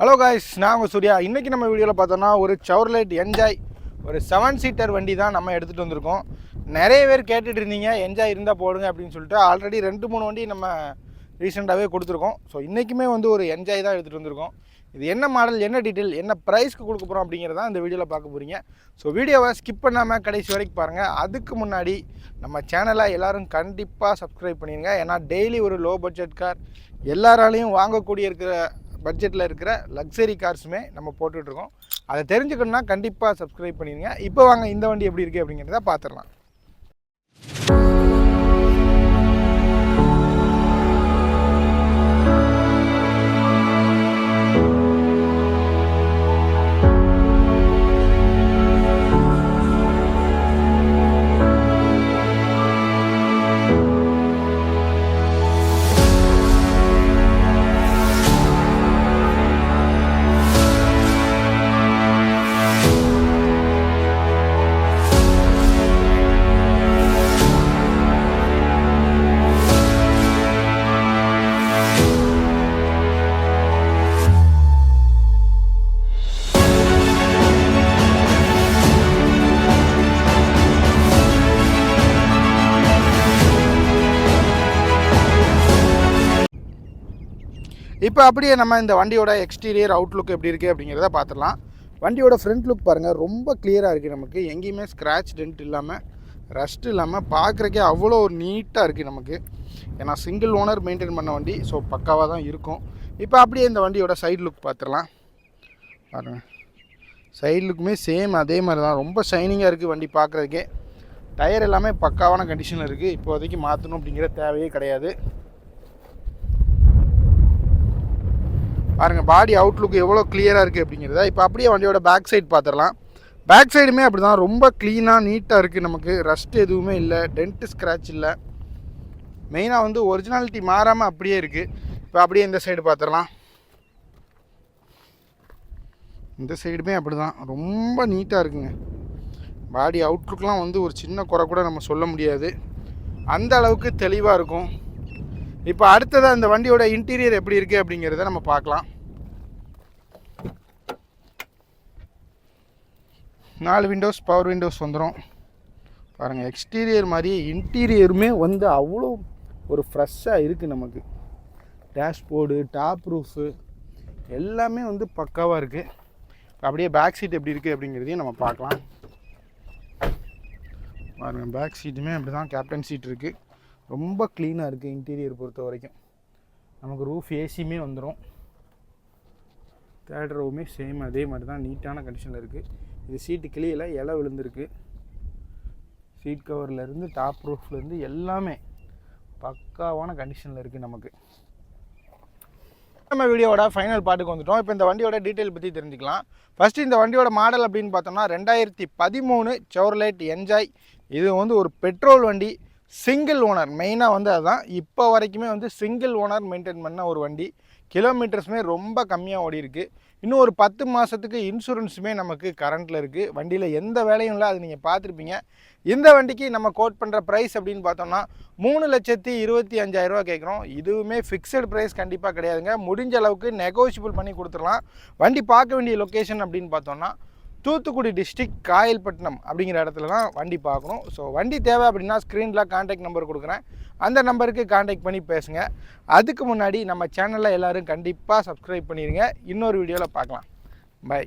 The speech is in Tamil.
ஹலோ காய்ஸ் நான் உங்கள் சூர்யா. இன்றைக்கி நம்ம வீடியோவில் பார்த்தோன்னா ஒரு சவர்லைட் என்ஜாய் ஒரு செவன் சீட்டர் வண்டி தான் நம்ம எடுத்துகிட்டு வந்திருக்கோம். நிறைய பேர் கேட்டுட்டு இருந்தீங்க என்ஜாய் இருந்தால் போடுங்க அப்படின்னு சொல்லிட்டு ஆல்ரெடி ரெண்டு மூணு வண்டி நம்ம ரீசெண்டாகவே கொடுத்துருக்கோம். ஸோ இன்றைக்குமே வந்து ஒரு என்ஜாய் தான் எடுத்துகிட்டு வந்திருக்கோம். இது என்ன மாடல் என்ன டீட்டெயில் என்ன ப்ரைஸ்க்கு கொடுக்க போகிறோம் அப்படிங்கிறத இந்த வீடியோவில் பார்க்க போகிறீங்க ஸோ வீடியோவை ஸ்கிப் பண்ணாமல் கடைசி வரைக்கும் பாருங்கள் அதுக்கு முன்னாடி நம்ம சேனலை எல்லோரும் கண்டிப்பாக சப்ஸ்கிரைப் பண்ணிடுங்க ஏன்னா டெய்லி ஒரு லோ பட்ஜெட் கார் எல்லாராலையும் வாங்கக்கூடிய இருக்கிற பட்ஜெட்டில் இருக்கிற லக்ஸரி கார்ஸுமே நம்ம போட்டுட்ருக்கோம் அதை தெரிஞ்சுக்கணுன்னா கண்டிப்பாக சப்ஸ்கிரைப் பண்ணிடுங்க. இப்போ வாங்க இந்த வண்டி எப்படி இருக்குது அப்படிங்கிறத பார்த்துடலாம். இப்போ அப்படியே நம்ம இந்த வண்டியோட எக்ஸ்டீரியர் அவுட்லுக் எப்படி இருக்குது அப்படிங்கிறத பார்த்துடலாம். வண்டியோட ஃப்ரண்ட் லுக் பாருங்கள் ரொம்ப கிளியராக இருக்குது நமக்கு. எங்கேயுமே ஸ்க்ராட்ச் டென்ட் இல்லாமல் ரஸ்ட் இல்லாமல் பார்க்குறக்கே அவ்வளோ ஒரு நீட்டாக இருக்குது நமக்கு. ஏன்னா சிங்கிள் ஓனர் மெயின்டைன் பண்ண வண்டி ஸோ பக்காவாக தான் இருக்கும். இப்போ அப்படியே இந்த வண்டியோட சைடு லுக் பார்த்துடலாம். பாருங்கள் சைடு லுக்குமே சேம் அதே மாதிரி தான். ரொம்ப ஷைனிங்காக இருக்குது வண்டி பார்க்குறதுக்கே. டயர் எல்லாமே பக்காவான கண்டிஷனில் இருக்குது இப்போதைக்கு மாற்றணும் அப்படிங்கிற தேவையே கிடையாது. பாருங்கள் பாடி அவுட்லுக் எவ்வளோ கிளியராக இருக்குது அப்படிங்கிறத இப்போ அப்படியே வண்டியோட பேக் சைடு பார்த்துடலாம் பேக் சைடுமே அப்படி தான் ரொம்ப க்ளீனாக நீட்டாக இருக்குது நமக்கு. ரஸ்ட் எதுவுமே இல்லை டென்ட் ஸ்க்ராட்ச் இல்லை. மெயினாக வந்து ஒரிஜினாலிட்டி மாறாமல் அப்படியே இருக்குது இப்போ அப்படியே இந்த சைடு பார்த்துடலாம் இந்த சைடுமே அப்படி தான் ரொம்ப நீட்டாக இருக்குங்க. பாடி அவுட்லுக்லாம் வந்து ஒரு சின்ன குறை கூட நம்ம சொல்ல முடியாது. அந்த அளவுக்கு தெளிவாக இருக்கும். இப்போ அடுத்ததாக இந்த வண்டியோட இன்டீரியர் எப்படி இருக்குது அப்படிங்கிறத நம்ம பார்க்கலாம். நாலு விண்டோஸ் பவர் விண்டோஸ் வந்துடும் பாருங்கள் எக்ஸ்டீரியர் மாதிரி இன்டீரியருமே வந்து அவ்வளோ ஒரு ஃப்ரெஷ்ஷாக இருக்குது நமக்கு. டேஷ்போர்டு டாப் ரூஃபு எல்லாமே வந்து பக்காவாக இருக்குது அப்படியே பேக் சீட் எப்படி இருக்குது அப்படிங்கிறதையும் நம்ம பார்க்கலாம். பாருங்கள் பேக் சீட்டுமே அப்படி தான் கேப்டன் சீட் இருக்குது ரொம்ப க்ளீனாக இருக்குது இன்டீரியர் பொறுத்த வரைக்கும். நமக்கு ரூஃப் ஏசியுமே வந்துடும் தேர்ட் ரோவுமே சேம் அதே மாதிரி தான் நீட்டான கண்டிஷனில் இருக்குது இது சீட்டு கிளியில் இலை விழுந்திருக்கு. சீட் கவர்லேருந்து டாப் ரூஃப்லேருந்து எல்லாமே பக்காவான கண்டிஷனில் இருக்குது நமக்கு. நம்ம வீடியோவோட ஃபைனல் பாட்டுக்கு வந்துட்டோம். இப்போ இந்த வண்டியோட டீட்டெயில் பற்றி தெரிஞ்சுக்கலாம். ஃபஸ்ட்டு இந்த வண்டியோட மாடல் அப்படின்னு பார்த்தோம்னா ரெண்டாயிரத்தி பதிமூணு சவர்லைட் என்ஜாய் இது வந்து ஒரு பெட்ரோல் வண்டி. சிங்கிள் ஓனர் மெயினாக வந்து அதுதான் இப்போ வரைக்குமே வந்து சிங்கிள் ஓனர் மெயின்டைன் பண்ண ஒரு வண்டி. கிலோமீட்டர்ஸுமே ரொம்ப கம்மியாக ஓடி இருக்குது இன்னும் ஒரு பத்து மாதத்துக்கு இன்சூரன்ஸுமே நமக்கு கரண்ட்டில் இருக்குது வண்டியில் எந்த வேலையும் இல்லை. அது நீங்கள் பார்த்துருப்பீங்க. இந்த வண்டிக்கு நம்ம கோட் பண்ணுற ப்ரைஸ் அப்படின்னு பார்த்தோம்னா மூணு லட்சத்தி இருபத்தி அஞ்சாயிரரூவா கேட்குறோம். இதுவுமே ஃபிக்ஸட் ப்ரைஸ் கண்டிப்பாக கிடையாதுங்க. முடிஞ்ச அளவுக்கு நெகோஷியபிள் பண்ணி கொடுத்துடலாம். வண்டி பார்க்க வேண்டிய லொக்கேஷன் அப்படின்னு பார்த்தோம்னா தூத்துக்குடி டிஸ்ட்ரிக் காயல்பட்டினம் அப்படிங்கிற இடத்துல தான் வண்டி பார்க்கணும். ஸோ வண்டி தேவை அப்படின்னா ஸ்க்ரீனில் காண்டாக்ட் நம்பர் கொடுக்குறேன். அந்த நம்பருக்கு காண்டாக்ட் பண்ணி பேசுங்க. அதுக்கு முன்னாடி நம்ம சேனலில் எல்லோரும் கண்டிப்பாக சப்ஸ்கிரைப் பண்ணிடுங்க இன்னொரு வீடியோவில் பார்க்கலாம். பை